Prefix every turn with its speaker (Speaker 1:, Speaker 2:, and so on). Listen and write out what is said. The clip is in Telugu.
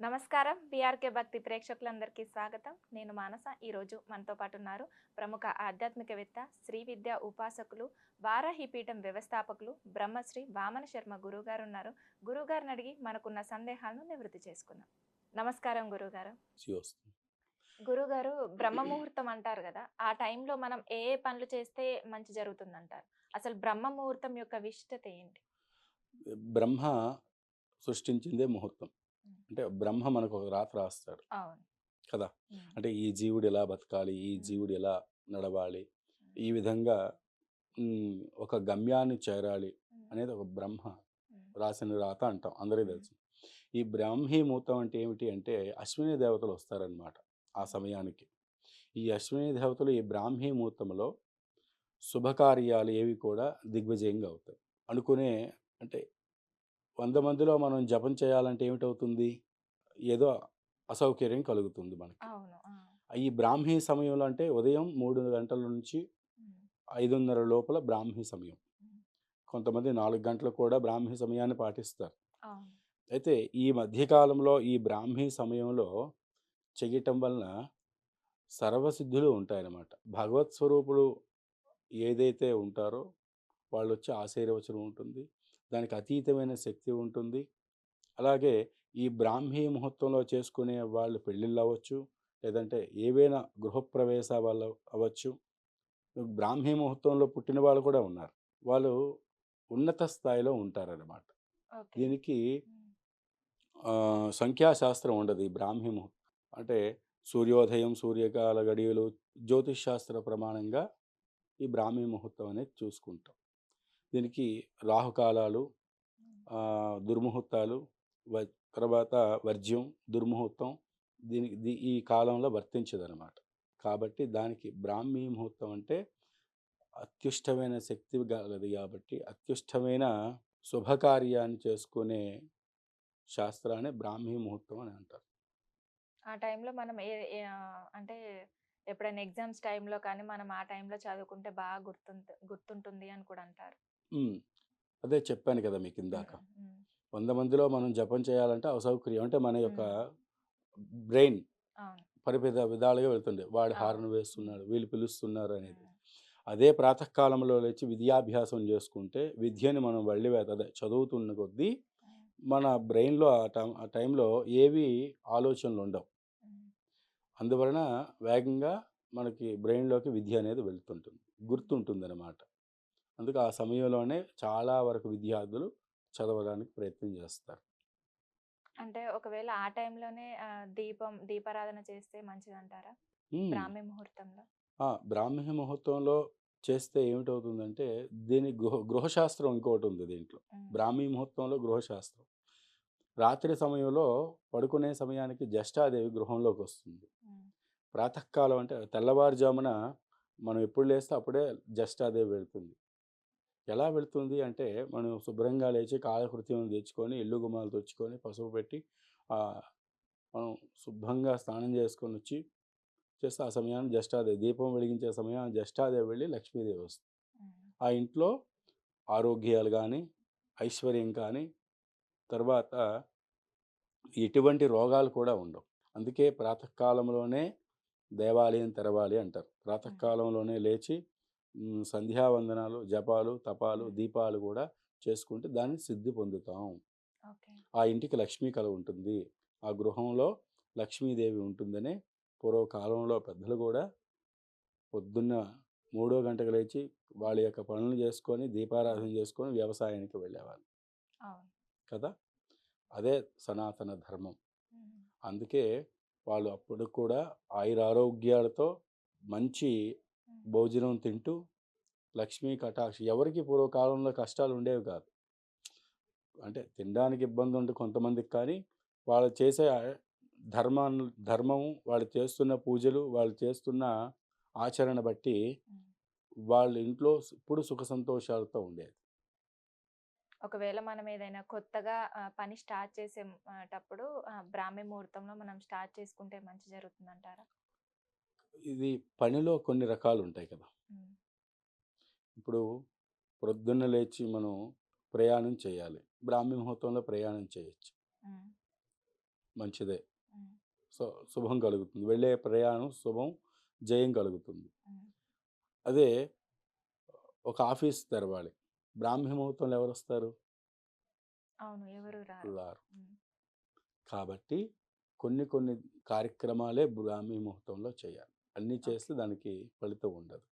Speaker 1: నమస్కారం. బీఆర్కే భక్తి ప్రేక్షకులందరికీ స్వాగతం. నేను మానస. ఈరోజు మనతో పాటు ఉన్నారు ప్రముఖ ఆధ్యాత్మికవేత్త శ్రీ విద్యా ఉపాసకులు వారాహి పీఠం వ్యవస్థాపకులు బ్రహ్మశ్రీ వామన శర్మ గురుగారు ఉన్నారు. గురుగారిని అడిగి మనకున్న సందేహాలను నివృత్తి చేసుకుందాం. నమస్కారం గురుగారు
Speaker 2: సియోస్తుంది
Speaker 1: గురుగారు బ్రహ్మ ముహూర్తం అంటారు కదా ఆ టైంలో మనం ఏ ఏ పనులు చేస్తే మంచి జరుగుతుంది అంటారు అసలు బ్రహ్మ ముహూర్తం యొక్క విశిష్టత ఏంటి?
Speaker 2: బ్రహ్మ సృష్టించిందే ముహూర్తం. అంటే బ్రహ్మ మనకు ఒక రాత రాస్తాడు. కదా! అంటే ఈ జీవుడు ఎలా బతకాలి? ఈ జీవుడు ఎలా నడవాలి? ఈ విధంగా ఒక గమ్యాన్ని చేరాలి అనేది ఒక బ్రహ్మ రాసిన రాత అంటాం. అందరికీ తెలుసు. ఈ బ్రాహ్మీ ముహూర్తం అంటే ఏమిటి అంటే అశ్విని దేవతలు వస్తారనమాట ఆ సమయానికి. ఈ అశ్విని దేవతలు ఈ బ్రాహ్మీ ముహూర్తంలో శుభకార్యాలు ఏవి కూడా దిగ్విజయంగా అవుతాయి. అనుకునే అంటే వంద మందిలో మనం జపం చేయాలంటే ఏమిటవుతుంది? ఏదో అసౌకర్యం కలుగుతుంది మనకి. ఈ బ్రాహ్మీ సమయంలో అంటే ఉదయం మూడు గంటల నుంచి ఐదున్నర లోపల బ్రాహ్మీ సమయం. కొంతమంది నాలుగు గంటలు కూడా బ్రాహ్మీ సమయాన్ని పాటిస్తారు. అయితే ఈ మధ్యకాలంలో ఈ బ్రాహ్మీ సమయంలో చెయ్యటం వలన సర్వసిద్ధులు ఉంటాయన్నమాట. భగవత్ స్వరూపులు ఏదైతే ఉంటారో వాళ్ళు వచ్చి ఆశీర్వచనం ఉంటుంది. దానికి అతీతమైన శక్తి ఉంటుంది. అలాగే ఈ బ్రాహ్మీ ముహూర్తంలో చేసుకునే వాళ్ళు పెళ్ళిళ్ళు అవ్వచ్చు లేదంటే ఏవైనా గృహప్రవేశ వాళ్ళు అవ్వచ్చు. బ్రాహ్మీ ముహూర్తంలో పుట్టిన వాళ్ళు కూడా ఉన్నారు. వాళ్ళు ఉన్నత స్థాయిలో ఉంటారన్నమాట. దీనికి సంఖ్యాశాస్త్రం ఉండదు ఈ బ్రాహ్మీ ముహూర్తం. అంటే సూర్యోదయం సూర్యకాల గడియలు జ్యోతిష్ శాస్త్ర ప్రమాణంగా ఈ బ్రాహ్మీ ముహూర్తం అనేది చూసుకుంటాం. దీనికి రాహుకాలాలు దుర్ముహూర్తాలు వ తర్వాత వర్జ్యం దుర్ముహూర్తం దీనికి ఈ కాలంలో వర్తించదనమాట కాబట్టి దానికి బ్రాహ్మీ ముహూర్తం అంటే అత్యుష్టమైన శక్తి గలది కాబట్టి అత్యుష్టమైన శుభకార్యాన్ని చేసుకునే శాస్త్రాన్ని బ్రాహ్మీ ముహూర్తం అని అంటారు.
Speaker 1: ఆ టైంలో మనం ఏ అంటే ఎప్పుడైనా ఎగ్జామ్స్ టైంలో కానీ మనం ఆ టైంలో చదువుకుంటే బాగా గుర్తుంటు గుర్తుంటుంది అని కూడా అంటారు.
Speaker 2: ఉమ్, అదే చెప్పాను కదా మీకు ఇందాక.
Speaker 1: ఉమ్, ఉమ్,
Speaker 2: వంద మందిలో మనం జపం చేయాలంటే అసౌకర్యం అంటే మన యొక్క
Speaker 1: ఉమ్.
Speaker 2: బ్రెయిన్
Speaker 1: అవును.
Speaker 2: పరిపిద విధాలుగా వెళ్తుంది వాడు
Speaker 1: అవును.
Speaker 2: హార్న్ వేస్తున్నాడు వీళ్ళు పిలుస్తున్నారు అనేది.
Speaker 1: ఉమ్,
Speaker 2: అదే ప్రాతకాలంలో లేచి విద్యాభ్యాసం చేసుకుంటే విద్యని మనం వెళ్ళి అదే చదువుతున్న కొద్దీ
Speaker 1: ఉమ్,
Speaker 2: మన బ్రెయిన్లో ఆ టైం ఆ టైంలో ఏవి ఆలోచనలు ఉండవు.
Speaker 1: ఉమ్,
Speaker 2: అందువలన వేగంగా మనకి బ్రెయిన్లోకి విద్య అనేది వెళ్తుంటుంది. గుర్తుంటుంది అనమాట అందుకే ఆ సమయంలోనే చాలా వరకు విద్యార్థులు చదవడానికి ప్రయత్నం చేస్తారు.
Speaker 1: అంటే ఒకవేళ ఆ టైంలోనే దీపం దీపారాధన చేస్తే మంచిది అంటారా. బ్రాహ్మీ ముహూర్తంలో?
Speaker 2: బ్రాహ్మీ ముహూర్తంలో చేస్తే ఏమిటవుతుందంటే దీని గృహ గృహశాస్త్రం ఇంకోటి ఉంది దీంట్లో బ్రాహ్మీ ముహూర్తంలో గృహశాస్త్రం. రాత్రి సమయంలో పడుకునే సమయానికి జ్యేష్ఠాదేవి గృహంలోకి వస్తుంది ప్రాతకాలం అంటే తెల్లవారుజామున మనం ఎప్పుడు లేస్తే అప్పుడే జ్యేష్ఠాదేవి వెళ్తుంది. ఎలా వెళ్తుంది అంటే మనం శుభ్రంగా లేచి కాలకృత్యం తెచ్చుకొని ఇల్లు గుమ్మాలు తెచ్చుకొని పసుపు పెట్టి మనం శుభ్రంగా స్నానం చేసుకొని వచ్చి చేస్తే ఆ సమయాన్ని జ్యేష్ఠాదేవి దీపం వెలిగించే సమయాన్ని జ్యేష్ఠాదేవి వెళ్ళి లక్ష్మీదేవి వస్తుంది. ఆ ఇంట్లో ఆరోగ్యాలు కానీ ఐశ్వర్యం కానీ తర్వాత ఎటువంటి రోగాలు కూడా ఉండవు. అందుకే ప్రాతకాలంలోనే దేవాలయం తెరవాలి అంటారు. ప్రాతకాలంలోనే లేచి సంధ్యావందనాలు జపాలు తపాలు దీపాలు కూడా చేసుకుంటే దాన్ని సిద్ధి పొందుతాం. ఆ ఇంటికి లక్ష్మీ కళ ఉంటుంది. ఆ గృహంలో లక్ష్మీదేవి ఉంటుందనే పూర్వకాలంలో పెద్దలు కూడా పొద్దున్న మూడో గంటకు లేచి వాళ్ళ యొక్క పనులు చేసుకొని దీపారాధన చేసుకొని వ్యవసాయానికి వెళ్ళేవాళ్ళు. కదా! అదే సనాతన ధర్మం. అందుకే వాళ్ళు అప్పుడు కూడా ఆయురారోగ్యాలతో మంచి భోజనం తింటూ లక్ష్మీ కటాక్ష. ఎవరికి పూర్వకాలంలో కష్టాలు ఉండేవి కాదు. అంటే తినడానికి ఇబ్బంది ఉండి కొంతమందికి కానీ వాళ్ళు చేసే ధర్మాన్ని ధర్మం వాళ్ళు చేస్తున్న పూజలు వాళ్ళు చేస్తున్న ఆచరణ బట్టి. వాళ్ళ ఇంట్లో ఇప్పుడు సుఖ సంతోషాలతో ఉండేది.
Speaker 1: ఒకవేళ మనం ఏదైనా కొత్తగా పని స్టార్ట్ చేసేటప్పుడు బ్రాహ్మీ ముహూర్తంలో మనం స్టార్ట్ చేసుకుంటే మంచి జరుగుతుంది అంటారా
Speaker 2: ఇది పనిలో కొన్ని రకాలు ఉంటాయి కదా. ఇప్పుడు ప్రొద్దున్న లేచి మనం ప్రయాణం చేయాలి. బ్రాహ్మీ ముహూర్తంలో ప్రయాణం చేయొచ్చు. మంచిదే. సో శుభం కలుగుతుంది. వెళ్ళే ప్రయాణం శుభం జయం కలుగుతుంది. అదే ఒక ఆఫీస్ తెరవాలి. బ్రాహ్మీ ముహూర్తంలో ఎవరు వస్తారు?
Speaker 1: రారు.
Speaker 2: కాబట్టి కొన్ని కొన్ని కార్యక్రమాలే బ్రాహ్మీ ముహూర్తంలో చేయాలి. అన్నీ చేస్తే దానికి ఫలితం ఉండదు.